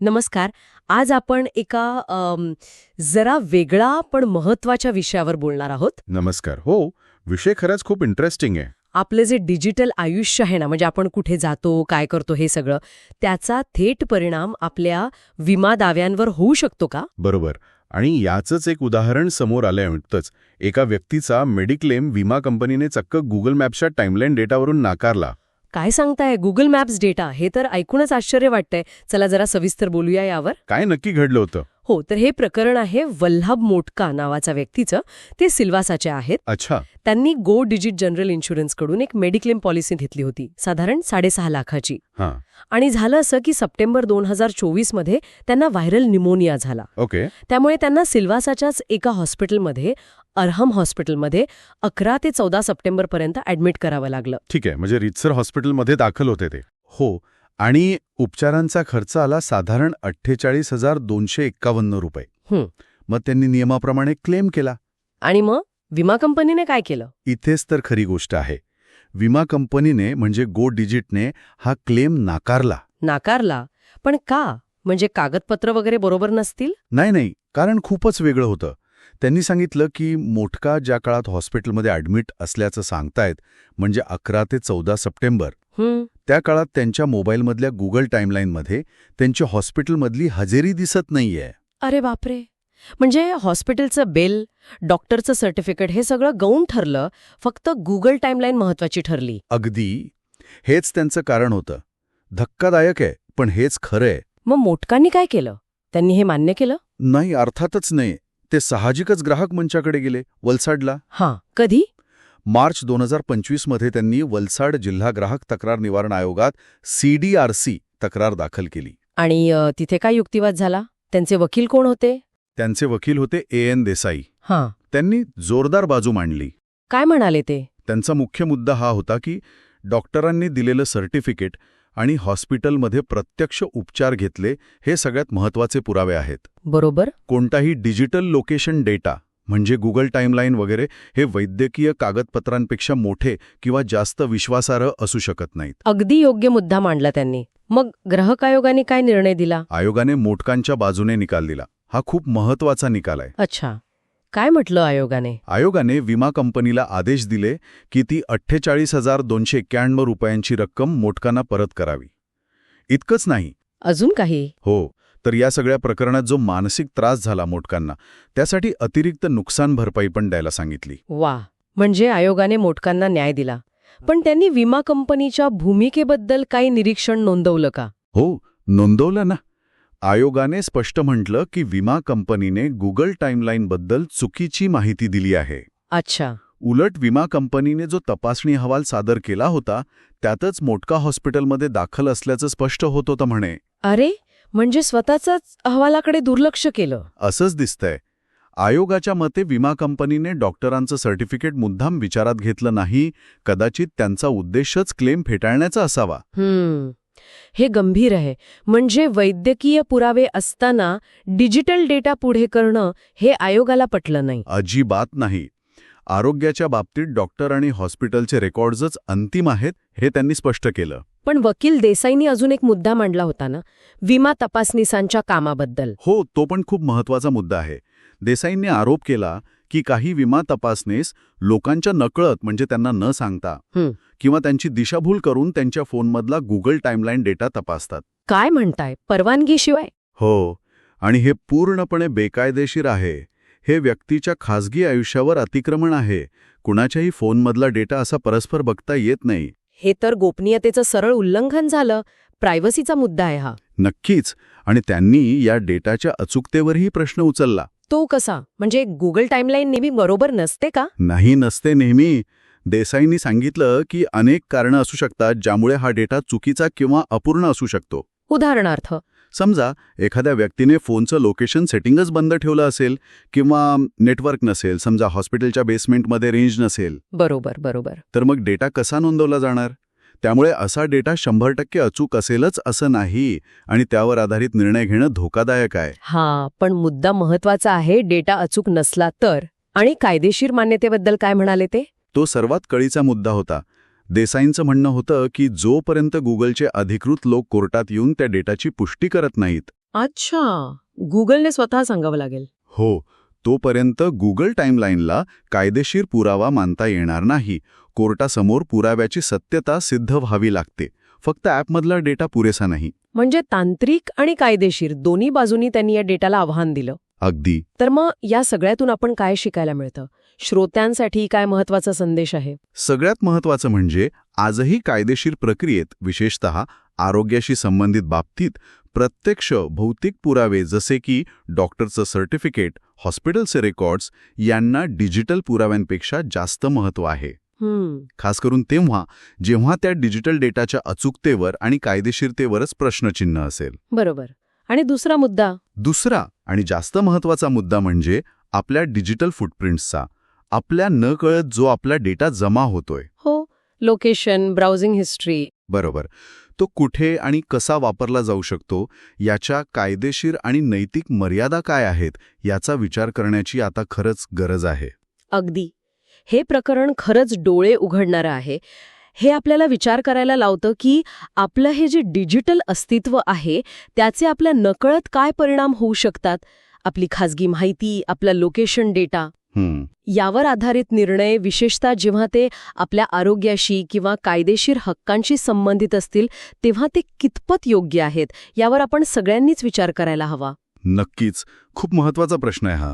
नमस्कार. आज आपण एका जरा वेगळा पण महत्त्वाच्या विषयावर बोलणार आहोत. नमस्कार. हो विषय खरंच खूप इंटरेस्टिंग आहे. आपले जे डिजिटल आयुष्य आहे ना म्हणजे आपण कुठे जातो काय करतो हे सगळं त्याचा थेट परिणाम आपल्या विमा दाव्यांवर होऊ शकतो का? बरोबर. आणि याचंच एक उदाहरण समोर आलंय नुकतंच. एका व्यक्तीचा मेडिक्लेम विमा कंपनीने चक्क गुगल मॅप्सच्या टाइमलाईन डेटावरून नाकारला. काय सांगताय? गुगल मॅप्स डेटा हे तर ऐकूनच आश्चर्य वाटतंय. चला जरा सविस्तर बोलूया यावर. काय नक्की घडलं होतं? हो तर हे प्रकरण आहे वल्लभ मोटका नावाचा व्यक्तीचं. ते सिल्वासाचे आहेत. अच्छा. त्यांनी गो डिजिट जनरल इन्शुरन्सकडून एक मेडिक्लेम पॉलिसी घेतली होती. साधारण साडेसहा लाखाची. हां. आणि झालं असं की सप्टेंबर दोन हजार चोवीसमध्ये त्यांना व्हायरल निमोनिया झाला. ओके. त्यामुळे त्यांना सिल्वासाच्याच एका हॉस्पिटलमध्ये अरहम हॉस्पिटलमध्ये अकरा ते चौदा सप्टेंबरपर्यंत ॲडमिट करावं लागलं. ठीक आहे म्हणजे रितसर हॉस्पिटलमध्ये दाखल होते ते. हो आणि उपचारांचा खर्च आला साधारण अठ्ठेचाळीस हजार दोनशे एक्कावन्न रुपये. मग त्यांनी नियमाप्रमाणे क्लेम केला. आणि मग विमा कंपनीने काय केलं? इथेच तर खरी गोष्ट आहे. विमा कंपनीने म्हणजे गो डिजिटने हा क्लेम नाकारला. नाकारला. पण का? म्हणजे कागदपत्र वगैरे बरोबर नसतील? नाही नाही. कारण खूपच वेगळं होतं. त्यांनी सांगितलं की मोठका ज्या काळात हॉस्पिटलमध्ये ॲडमिट असल्याचं सांगतायत म्हणजे अकरा ते चौदा सप्टेंबर. त्या काळात त्यांच्या मोबाईलमधल्या गुगल टाईमलाईनमध्ये त्यांची हॉस्पिटलमधली हजेरी दिसत नाहीये. अरे बापरे. म्हणजे हॉस्पिटलचं बिल डॉक्टरचं सर्टिफिकेट हे सगळं गौण ठरलं फक्त गुगल टाइमलाईन महत्वाची ठरली. अगदी. हेच त्यांचं कारण होतं. धक्कादायक आहे पण हेच खरं आहे मग मोटकांनी काय केलं? त्यांनी हे मान्य केलं? नाही अर्थातच नाही. ते साहजिकच ग्राहक मंचाकडे गेले वलसाडला. हां कधी? मार्च दोन हजार पंचवीसमध्ये त्यांनी वलसाड जिल्हा ग्राहक तक्रार निवारण आयोगात सीडीआरसी तक्रार दाखल केली. आणि तिथे काय युक्तिवाद झाला? त्यांचे वकील कोण होते? त्यांचे वकील होते ए एन देसाई. हां. त्यांनी जोरदार बाजू मांडली. काय म्हणाले ते? त्यांचा मुख्य मुद्दा हा होता की डॉक्टरांनी दिलेलं सर्टिफिकेट आणि हॉस्पिटलमध्ये प्रत्यक्ष उपचार घेतले हे सगळ्यात महत्त्वाचे पुरावे आहेत. बरोबर. कोणताही डिजिटल लोकेशन डेटा म्हणजे गुगल टाईमलाईन वगैरे हे वैद्यकीय कागदपत्रांपेक्षा मोठे किंवा जास्त विश्वासार्ह असू शकत नाहीत. अगदी योग्य मुद्दा मांडला त्यांनी. मग ग्राहक आयोगाने काय निर्णय दिला? आयोगाने मोटकांच्या बाजूने निकाल दिला. हा खूप महत्त्वाचा निकाल आहे. अच्छा. काय म्हटलं आयोगाने? आयोगाने विमा कंपनीला आदेश दिले की ती अठ्ठेचाळीस हजार दोनशे एक्क्याण्णव रुपयांची रक्कम मोटकांना परत करावी. इतकंच नाही. अजून काही? हो. तर या सगळ्या प्रकरणात जो मानसिक त्रास झाला मोटकांना त्यासाठी अतिरिक्त नुकसान भरपाई पण द्यायला सांगितली. वा म्हणजे आयोगाने मोटकांना न्याय दिला. पण त्यांनी विमा कंपनीच्या भूमिकेबद्दल काही निरीक्षण नोंदवलं का? हो नोंदवलं ना. आयोगाने स्पष्ट म्हटलं की विमा कंपनीने गुगल टाईमलाईनबद्दल चुकीची माहिती दिली आहे. अच्छा. उलट विमा कंपनीने जो तपासणी अहवाल सादर केला होता त्यातच मोटका हॉस्पिटलमध्ये दाखल असल्याचं स्पष्ट होत होतं म्हणे. अरे म्हणजे स्वतःच अहवालाकडे दुर्लक्ष केलं. असंच दिसतंय. आयोगाच्या मते विमा कंपनीने डॉक्टरांचं सर्टिफिकेट मुद्दाम विचारात घेतलं नाही कदाचित त्यांचा उद्देशच क्लेम फेटाळण्याचा असावा. हे गंभीर आहे. म्हणजे वैद्यकीय पुरावे असताना डिजिटल डेटा पुढे करणं हे आयोगाला पटलं नाही. अजिबात नाही. आरोग्याच्या बाबतीत डॉक्टर आणि हॉस्पिटलचे रेकॉर्ड्सच अंतिम आहेत हे त्यांनी स्पष्ट केलं. पण वकील देसाईंनी अजून एक मुद्दा मांडला होता ना विमा तपासणीसांच्या कामाबद्दल. हो तो पण खूप महत्त्वाचा मुद्दा आहे. देसाईंनी आरोप केला की काही विमा तपासणीस लोकांच्या नकळत म्हणजे त्यांना न सांगता. किंवा त्यांची दिशाभूल करून त्यांच्या फोनमधला गुगल टाईमलाईन डेटा तपासतात. काय म्हणताय? परवानगीशिवाय? हो आणि हे पूर्णपणे बेकायदेशीर आहे. हे व्यक्तीच्या खासगी आयुष्यावर अतिक्रमण आहे. कुणाच्याही फोनमधला डेटा असा परस्पर बघता येत नाही. हे तर गोपनीयतेचं सरळ उल्लंघन झालं. प्रायव्हसीचा मुद्दा आहे हा. नक्कीच. आणि त्यांनी या डेटाच्या अचूकतेवरही प्रश्न उचलला. तो कसा? म्हणजे गुगल टाइमलाईन नेहमी बरोबर नसते का? नाही नसते नेहमी. देसाईंनी सांगितलं की अनेक कारणं असू शकतात ज्यामुळे हा डेटा चुकीचा किंवा अपूर्ण असू शकतो. उदाहरणार्थ समजा एखाद्या व्यक्तीने फोनचं लोकेशन सेटिंगच बंद ठेवलं असेल किंवा नेटवर्क नसेल समजा हॉस्पिटलच्या बेसमेंटमध्ये रेंज नसेल बरोबर बरोबर. तर मग डेटा कसा नोंदवला जाणार? त्यामुळे असा डेटा शंभर टक्के अचूक असेलच असं नाही आणि त्यावर आधारित निर्णय घेणं धोकादायक आहे. हा पण मुद्दा महत्त्वाचा आहे डेटा अचूक नसला तर. आणि कायदेशीर मान्यतेबद्दल काय म्हणाले ते? तो सर्वात कळीचा मुद्दा होता. देसाईंचं म्हणणं होतं की जोपर्यंत गुगलचे अधिकृत लोक कोर्टात येऊन त्या डेटाची पुष्टी करत नाहीत. अच्छा. गुगलने स्वतः सांगावं लागेल. हो तोपर्यंत गुगल टाईमलाईनला कायदेशीर पुरावा मानता येणार नाही. कोर्टासमोर पुराव्याची सत्यता सिद्ध व्हावी लागते. फक्त ॲपमधला डेटा पुरेसा नाही. म्हणजे तांत्रिक आणि कायदेशीर दोन्ही बाजूनी त्यांनी या डेटाला आव्हान दिलं. अगदी. तर मग या सगळ्यातून आपण काय शिकायला मिळतं? श्रोत्यांसाठी काय महत्त्वाचा संदेश आहे? सगळ्यात महत्त्वाचं म्हणजे आजही कायदेशीर प्रक्रियेत विशेषतः आरोग्याशी संबंधित बाबतीत प्रत्यक्ष भौतिक पुरावे जसे की डॉक्टरचं सर्टिफिकेट हॉस्पिटलचे रेकॉर्ड्स यांना डिजिटल पुराव्यांपेक्षा जास्त महत्त्व आहे. हम्म. खास करून तेव्हा जेव्हा त्या डिजिटल डेटाच्या अचूकतेवर आणि कायदेशीरतेवरच प्रश्नचिन्ह असेल. बरोबर. आणि दुसरा मुद्दा? दुसरा आणि जास्त महत्त्वाचा मुद्दा म्हणजे आपल्या डिजिटल फुटप्रिंट्सचा. आपल्या न कळत जो आपला डेटा जमा होतोय. हो लोकेशन ब्राउझिंग हिस्ट्री. बरोबर. तो कुठे आणि कसा वापरला जाऊ शकतो याच्या कायदेशीर आणि नैतिक मर्यादा काय आहेत याचा विचार करण्याची आता खरंच गरज आहे. अगदी. हे प्रकरण खरंच डोळे उघडणारं आहे. हे आपल्याला विचार करायला लावतं की आपलं हे जे डिजिटल अस्तित्व आहे त्याचे आपल्या नकळत काय परिणाम होऊ शकतात? आपली खाजगी माहिती आपला लोकेशन डेटा. यावर आधारित निर्णय विशेषतः जेव्हा ते आपल्या आरोग्याशी किंवा कायदेशीर हक्कांशी संबंधित असतील तेव्हा ते कितपत योग्य आहेत यावर आपण सगळ्यांनीच विचार करायला हवा. नक्कीच. खूप महत्त्वाचा प्रश्न आहे हा.